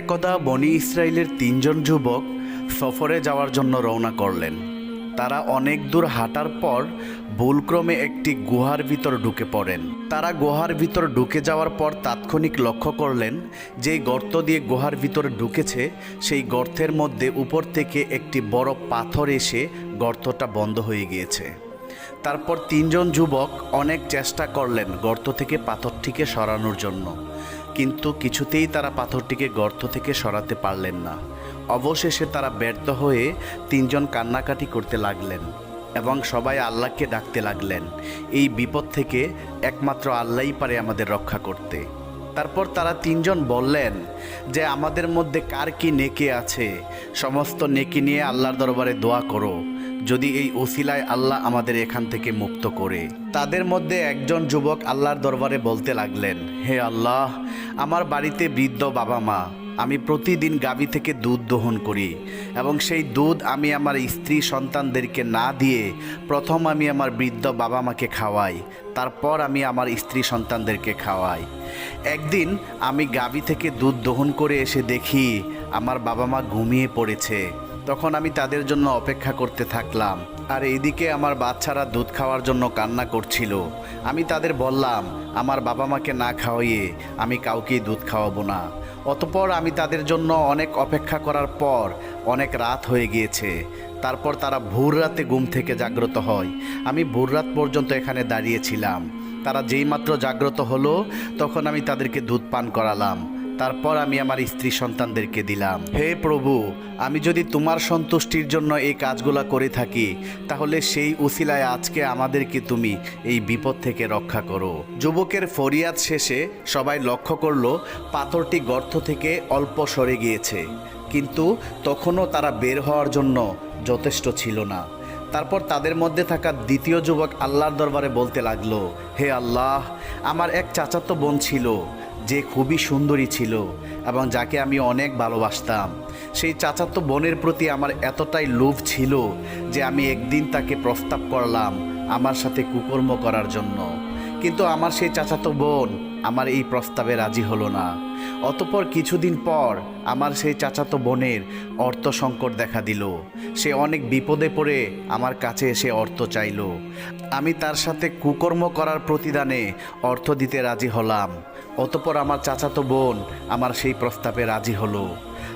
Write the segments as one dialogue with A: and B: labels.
A: একদা বনি ইসরায়েলের তিনজন যুবক সফরে যাওয়ার জন্য রওনা করলেন। তারা অনেক দূর হাঁটার পর ভুলক্রমে একটি গুহার ভিতর ঢুকে পড়েন। তারা গুহার ভিতর ঢুকে যাওয়ার পর তাৎক্ষণিক লক্ষ্য করলেন যেই গর্ত দিয়ে গুহার ভিতর ঢুকেছে, সেই গর্তের মধ্যে উপর থেকে একটি বড় পাথর এসে গর্তটা বন্ধ হয়ে গিয়েছে। তারপর তিনজন যুবক অনেক চেষ্টা করলেন গর্ত থেকে পাথরটিকে সরানোর জন্য। কিন্তু কিছুতেই তারা পাথরটিকে গর্ত থেকে সরাতে পারলেন না। অবশেষে তারা ব্যর্থ হয়ে তিনজন কান্নাকাটি করতে লাগলেন এবং সবাই আল্লাহকে ডাকতে লাগলেন। এই বিপদ থেকে একমাত্র আল্লাহই পারে আমাদের রক্ষা করতে। তারপর তারা তিনজন বললেন যে, আমাদের মধ্যে কার কি নেকি আছে? সমস্ত নেকি নিয়ে আল্লাহর দরবারে দোয়া করো। যদি এই ওসিলায় আল্লাহ আমাদের এখান থেকে মুক্ত করে। তাদের মধ্যে একজন যুবক আল্লাহর দরবারে বলতে লাগলেন, হে আল্লাহ আমার বাড়িতে বৃদ্ধ বাবা মা, আমি প্রতিদিন গাভী থেকে দুধ দহন করি এবং সেই দুধ আমি আমার স্ত্রী সন্তানদেরকে না দিয়ে প্রথম আমি আমার বৃদ্ধ বাবা মাকে খাওয়াই, তারপর আমি আমার স্ত্রী সন্তানদেরকে খাওয়াই। একদিন আমি গাবি থেকে দুধ দহন করে এসে দেখি আমার বাবা মা ঘুমিয়ে পড়েছে। তখন আমি তাদের জন্য অপেক্ষা করতে থাকলাম। আর এইদিকে আমার বাচ্চারা দুধ খাওয়ার জন্য কান্না করছিল। আমি তাদের বললাম, আমার বাবা মাকে না খাওয়াইয়ে আমি কাউকেই দুধ খাওয়াবো না। অতপর আমি তাদের জন্য অনেক অপেক্ষা করার পর অনেক রাত হয়ে গিয়েছে। তারপর তারা ভোর রাতে ঘুম থেকে জাগ্রত হয়। আমি ভোর রাত পর্যন্ত এখানে দাঁড়িয়েছিলাম তারা যেইমাত্র জাগ্রত হলো, তখন আমি তাদেরকে দুধ পান করালাম। তারপর আমি আমার স্ত্রী সন্তানদেরকে দিলাম। হে প্রভু, আমি যদি তোমার সন্তুষ্টির জন্য এই কাজগুলো করে থাকি, তাহলে সেই উসিলায় আজকে আমাদেরকে তুমি এই বিপদ থেকে রক্ষা করো। যুবকের ফরিয়াদ শেষে সবাই লক্ষ্য করল, পাথরটি গর্ত থেকে অল্প সরে গিয়েছে। কিন্তু তখনও তারা বের হওয়ার জন্য যথেষ্ট ছিল না। তারপর তাদের মধ্যে থাকা দ্বিতীয় যুবক আল্লাহর দরবারে বলতে লাগল, হে আল্লাহ, আমার এক চাচাতো বোন ছিল। যে খুবই সুন্দরী ছিল এবং যাকে আমি অনেক ভালোবাসতাম। সেই চাচাতো বোনের প্রতি আমার এতটাই লোভ ছিল যে আমি একদিন তাকে প্রস্তাব করলাম আমার সাথে কুকর্ম করার জন্য। কিন্তু আমার সেই চাচাতো বোন আমার এই প্রস্তাবে রাজি হলো না। অতপর কিছুদিন পর আমার সেই চাচাতো বোনের অর্থ সংকট দেখা দিল। সে অনেক বিপদে পড়ে আমার কাছে এসে অর্থ চাইল। আমি তার সাথে কুকর্ম করার প্রতিদানে অর্থ দিতে রাজি হলাম। অতপর আমার চাচাতো বোন আমার সেই প্রস্তাবে রাজি হলো।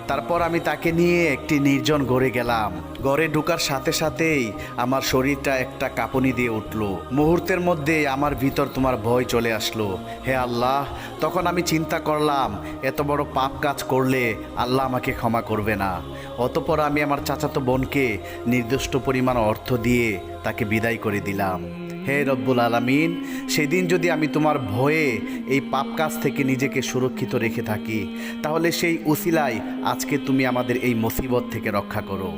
A: তারপর আমি তাকে নিয়ে একটি নির্জন ঘরে গেলাম। ঘরে ঢুকার সাথে সাথেই আমার শরীরটা একটা কাঁপুনি দিয়ে উঠল। মুহূর্তের মধ্যে আমার ভিতর তোমার ভয় চলে আসলো। হে আল্লাহ, তখন আমি চিন্তা করলাম, এত বড় পাপ কাজ করলে আল্লাহ আমাকে ক্ষমা করবে না। অতপর আমি আমার চাচাতো বোনকে নির্দিষ্ট পরিমাণ অর্থ দিয়ে তাকে বিদায় করে দিলাম। হে রব্বুল আলামিন, সেদিন যদি আমি তোমার ভয়ে এই পাপ কাজ থেকে নিজেকে সুরক্ষিত রেখে থাকি, তাহলে সেই উসিলায় আজকে তুমি আমাদের এই মুসিবত থেকে রক্ষা করো।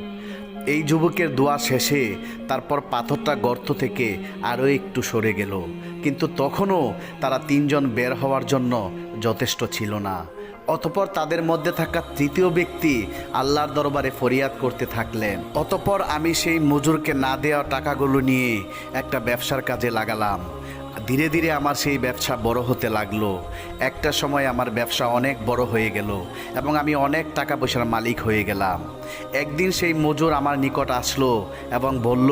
A: এই যুবকের দোয়া শেষে তারপর পাথরটা গর্ত থেকে আরও একটু সরে গেল, কিন্তু তখনও তারা তিনজন বের হওয়ার জন্য যথেষ্ট ছিল না। অতপর তাদের মধ্যে থাকা তৃতীয় ব্যক্তি আল্লাহর দরবারে ফরিয়াদ করতে থাকলেন। অতপর আমি সেই মজুরকে না দেওয়া টাকাগুলো নিয়ে একটা ব্যবসার কাজে লাগালাম। ধীরে ধীরে আমার সেই ব্যবসা বড় হতে লাগল। একটা সময় আমার ব্যবসা অনেক বড় হয়ে গেল এবং আমি অনেক টাকা পয়সার মালিক হয়ে গেলাম। একদিন সেই মজুর আমার নিকট আসলো এবং বলল,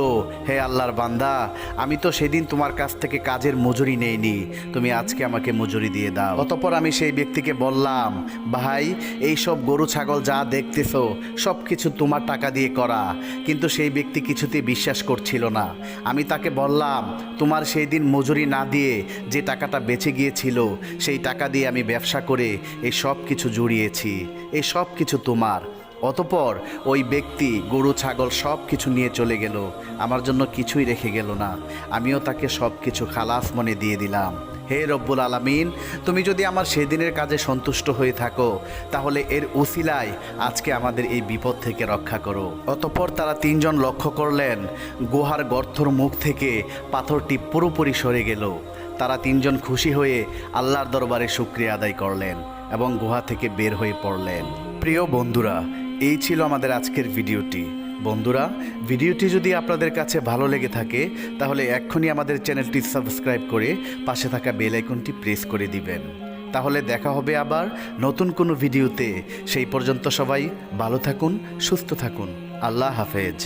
A: হে আল্লাহর বান্দা, আমি তো সেদিন তোমার কাছ থেকে কাজের মজুরি নেইনি। তুমি আজকে আমাকে মজুরি দিয়ে দাও। অতপর আমি সেই ব্যক্তিকে বললাম, ভাই, এই সব গরু, ছাগল যা দেখতেছো, সব কিছু তোমার টাকা দিয়ে করা। কিন্তু সেই ব্যক্তি কিছুতে বিশ্বাস করছিল না। আমি তাকে বললাম, তোমার সেই দিন মজুরি না দিয়ে যে টাকাটা বেঁচে গিয়েছিল, সেই টাকা দিয়ে আমি ব্যবসা করে এই সব কিছু জুড়িয়েছি এই সব কিছু তোমার। অতপর ওই ব্যক্তি, গরু, ছাগল সব কিছু নিয়ে চলে গেল, আমার জন্য কিছুই রেখে গেল না, আমিও তাকে সব কিছু খালাফ মনে দিয়ে দিলাম। হে রব্বুল আলামিন, তুমি যদি আমার সেদিনের কাজে সন্তুষ্ট হয়ে থাকো, তাহলে এর উসিলায় আজকে আমাদের এই বিপদ থেকে রক্ষা করো। অতপর তারা তিনজন লক্ষ্য করলেন, গুহার গর্থর মুখ থেকে পাথরটি পুরোপুরি সরে গেল। তারা তিনজন খুশি হয়ে আল্লাহর দরবারে শুক্রিয়া আদায় করলেন এবং গুহা থেকে বের হয়ে পড়লেন। প্রিয় বন্ধুরা, এই ছিল আমাদের আজকের ভিডিওটি। বন্ধুরা, ভিডিওটি যদি আপনাদের কাছে ভালো লেগে থাকে, তাহলে এক্ষুনি আমাদের চ্যানেলটি সাবস্ক্রাইব করে পাশে থাকা বেল আইকনটি প্রেস করে দিবেন। তাহলে দেখা হবে আবার নতুন কোনো ভিডিওতে। সেই পর্যন্ত সবাই ভালো থাকুন, সুস্থ থাকুন। আল্লাহ হাফেজ।